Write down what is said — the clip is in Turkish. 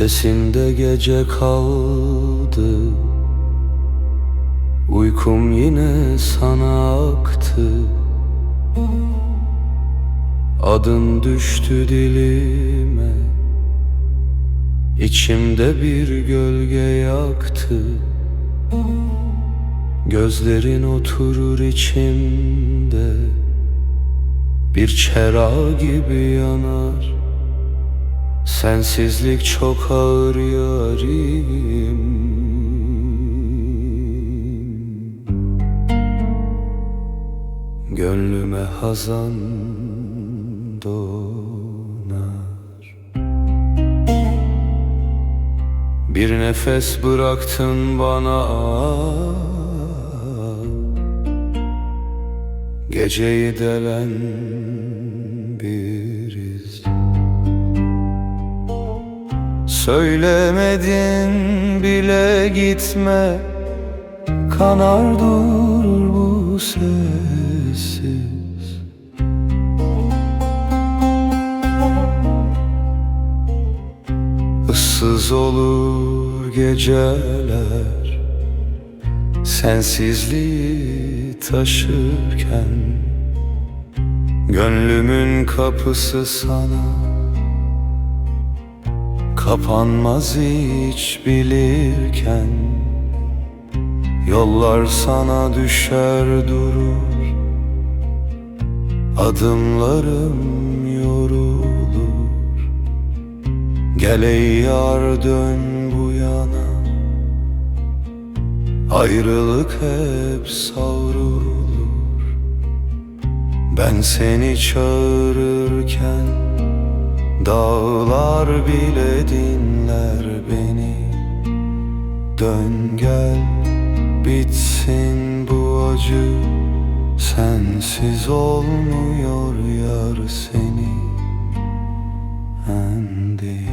Sesimde gece kaldı. Uykum yine sana aktı. Adın düştü dilime. İçimde bir gölge yaktı. Gözlerin oturur içimde. Bir çera gibi yanar Sensizlik çok ağır yarim. Gönlüme hazan donar. Bir nefes bıraktın bana. Geceyi delen bir Söylemedin bile gitme. Kanar durur bu sessiz. Issız olur geceler. Sensizliği taşırken Gönlümün kapısı sana Kapanmaz hiç bilirken. Yollar sana düşer durur. Adımlarım yorulur. Gel ey yar dön bu yana. Ayrılık hep savrulur. Ben seni çağırırken Dağlar bile dinler beni. Dön gel bitsin bu acı. Sensiz olmuyor yar seni. Endi